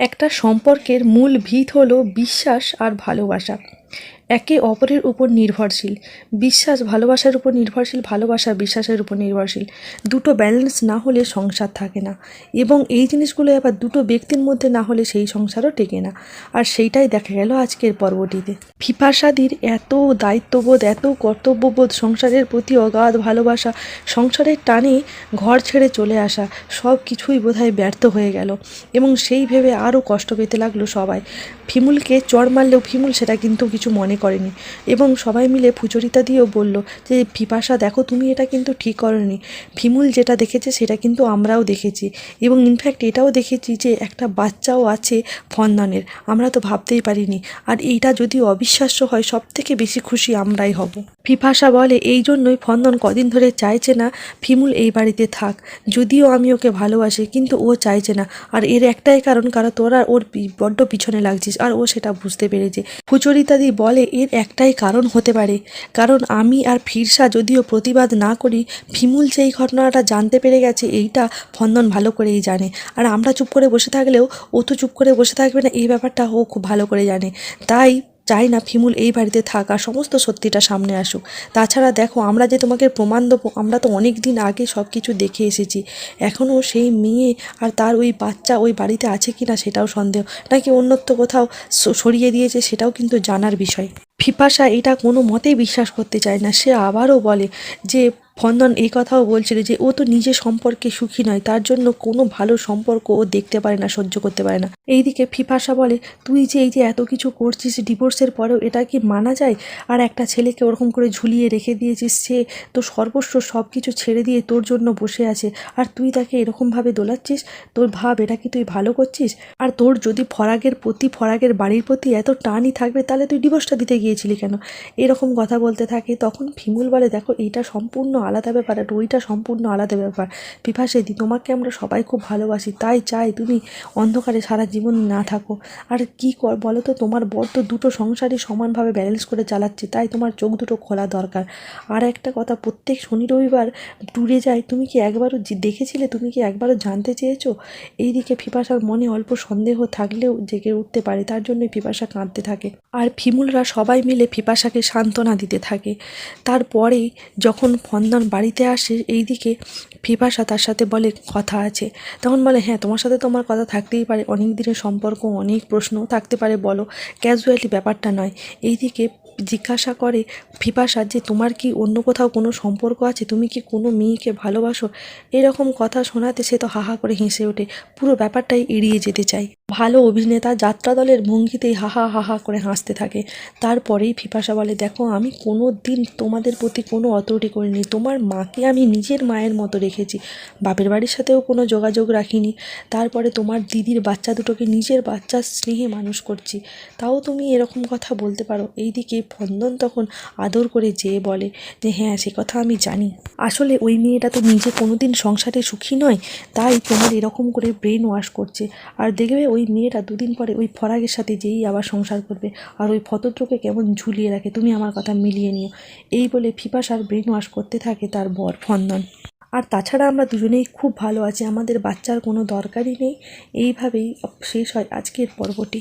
একটা সম্পর্কের মূল ভিত হলো বিশ্বাস আর ভালোবাসা। একে অপরের উপর নির্ভরশীল। বিশ্বাস ভালোবাসার উপর নির্ভরশীল, ভালোবাসা বিশ্বাসের উপর নির্ভরশীল। দুটো ব্যালেন্স না হলে সংসার থাকে না। এবং এই জিনিসগুলো আবার দুটো ব্যক্তির মধ্যে না হলে সেই সংসারও টেকে না। আর সেইটাই দেখা গেল আজকের পর্বটিতে। ফিফাসাদির এত দায়িত্ববোধ, এত কর্তব্যবোধ সংসারের প্রতি অগাধ ভালোবাসা, সংসারের টানে ঘর ছেড়ে চলে আসা, সব কিছুই বোধহয় ব্যর্থ হয়ে গেল। এবং সেই ভেবে আরও কষ্ট পেতে লাগল সবাই। ফিমুলকে চড় মারলেও ফিমুল সেটা কিন্তু কিছু মনে করেনি। এবং সবাই মিলে ফুচরিতা দিয়েও বলল যে, পিপাসা দেখো, তুমি এটা কিন্তু ঠিক করনি। ফিমুল যেটা দেখেছে, সেটা কিন্তু আমরাও দেখেছি। এবং ইনফ্যাক্ট এটাও দেখেছি যে, একটা বাচ্চাও আছে ফন্দনের। আমরা তো ভাবতেই পারিনি। আর এইটা যদি অবিশ্বাস্য হয় সব থেকে বেশি খুশি আমরাই হব। ফিফাসা বলে, এই জন্যই ফন্দন কদিন ধরে চাইছে না, ফিমুল এই বাড়িতে থাক। যদিও আমি ওকে ভালোবাসি, কিন্তু ও চাইছে না। আর এর একটাই কারণ কারণ তোরা ওর বড্ড পিছনে লাগছিস। আর ও সেটা বুঝতে পেরেছে। ফুচরিতাদি বলে এর একটাই কারণ হতে পারে। কারণ আমি আর ফিরসা যদিও প্রতিবাদ না করি, ফিমুল যে এই ঘটনাটা জানতে পেরে গেছে এইটা ফন্দন ভালো করেই জানে। আর আমরা চুপ করে বসে থাকলেও ও তো চুপ করে বসে থাকবে না, এই ব্যাপারটা ও খুব ভালো করে জানে। তাই চাই না ফিমুল এই বাড়িতে থাকা সমস্ত সত্যিটা সামনে আসুক। তাছাড়া দেখো, আমরা যে তোমাকে প্রমাণ দেবো, আমরা তো অনেক দিন আগে সব কিছু দেখে এসেছি। এখনও সেই মেয়ে আর তার ওই বাচ্চা ওই বাড়িতে আছে কি না সেটাও সন্দেহ। নাকি অন্যত্র কোথাও সরিয়ে দিয়েছে সেটাও কিন্তু জানার বিষয়। ফিপাসা এটা কোনো মতেই বিশ্বাস করতে চায় না। সে আবারও বলে যে ফন্দন এই কথাও বলছিল যে, ও তো নিজে সম্পর্কে সুখী নয়, তার জন্য কোনো ভালো সম্পর্ক ও দেখতে পারে না, সহ্য করতে পারে না। এইদিকে ফিফাসা বলে, তুই যে এই যে এত কিছু করছিস, ডিভোর্সের পরেও এটা কি মানা যায়? আর একটা ছেলেকে ওরকম করে ঝুলিয়ে রেখে দিয়েছিস সে তো সর্বস্ব সব কিছু ছেড়ে দিয়ে তোর জন্য বসে আছে। আর তুই তাকে এরকমভাবে দোলাচ্ছিস? তোর ভাব, এটা কি তুই ভালো করছিস? আর তোর যদি ফরাগের প্রতি, ফরাগের বাড়ির প্রতি এত টানই থাকবে, তাহলে তুই ডিভোর্সটা দিতে গিয়েছিলি কেন? এরকম কথা বলতে থাকে। তখন ফিমুল বলে, দেখো, এইটা সম্পূর্ণ আলাদা ব্যাপার আর ওইটা সম্পূর্ণ আলাদা ব্যাপার। পিপাসেদি তোমাকে আমরা সবাই খুব ভালোবাসি, তাই চাই তুমি অন্ধকারে সারা জীবন না থাকো। আর কি কর বলো তো, তোমার বর তো দুটো সংসারই সমানভাবে ব্যালেন্স করে চালাচ্ছে, তাই তোমার চোখ দুটো খোলা দরকার। আর একটা কথা, প্রত্যেক শনি রবিবার ট্যুরে যায় তুমি কি একবারও দেখেছিলে, তুমি কি একবারও জানতে চেয়েছো? এইদিকে ফিপাসার মনে অল্প সন্দেহ থাকলেও জেগে উঠতে পারে, তার জন্যই ফিপাসা কাঁদতে থাকে। আর ফিমুলরা সবাই মিলে ফিপাসাকে সান্ত্বনা দিতে থাকে। তারপরেই যখন ফন্দন বাড়িতে আসে এই এইদিকে ফিফাসা তার সাথে বলে, কথা আছে। তখন বলে হ্যাঁ তোমার সাথে তোমার কথা থাকতেই পারে। অনেক দিনের সম্পর্ক, অনেক প্রশ্ন থাকতে পারে, বলো। ক্যাজুয়ালি ব্যাপারটা নয়। এইদিকে জিজ্ঞাসা করে ফিপাসা যে তোমার কি অন্য কোথাও কোনো সম্পর্ক আছে? তুমি কি কোনো মেয়েকে ভালোবাসো? এরকম কথা শোনাতে সে তো হাহা করে হেসে ওঠে। পুরো ব্যাপারটাই এড়িয়ে যেতে চায়। ভালো অভিনেতা যাত্রা দলের ভঙ্গিতেই হাহা হাহা করে হাসতে থাকে। তারপরেই ফিপাসা বলে, দেখো, আমি কোনো দিন তোমাদের প্রতি কোনো অতটি করিনি। তোমার মাকে আমি নিজের মায়ের মতো রেখেছি। বাপের বাড়ির সাথেও কোনো যোগাযোগ রাখিনি। তারপরে তোমার দিদির বাচ্চা দুটোকে নিজের বাচ্চার স্নেহে মানুষ করছি। তাও তুমি এরকম কথা বলতে পারো? এইদিকে ফন্দন তখন আদর করে যেয়ে বলে যে হ্যাঁ সে কথা আমি জানি। আসলে ওই মেয়েটা তো নিজে কোনোদিন সংসারে সুখী নয়, তাই তোমার এরকম করে ব্রেন ওয়াশ করছে। আর দেখবে ওই মেয়েটা দুদিন পরে ওই ফরাগের সাথে যেই আবার সংসার করবে। আর ওই ফতদ্রকে কেমন ঝুলিয়ে রাখে, তুমি আমার কথা মিলিয়ে নিও। এই বলে ফিপাসার ব্রেন ওয়াশ করতে থাকে তার বর ফন্দন আর তাছাড়া আমরা দুজনেই খুব ভালো আছি, আমাদের বাচ্চার কোনো দরকারই নেই। এইভাবেই শেষ হয় আজকের পর্বটি।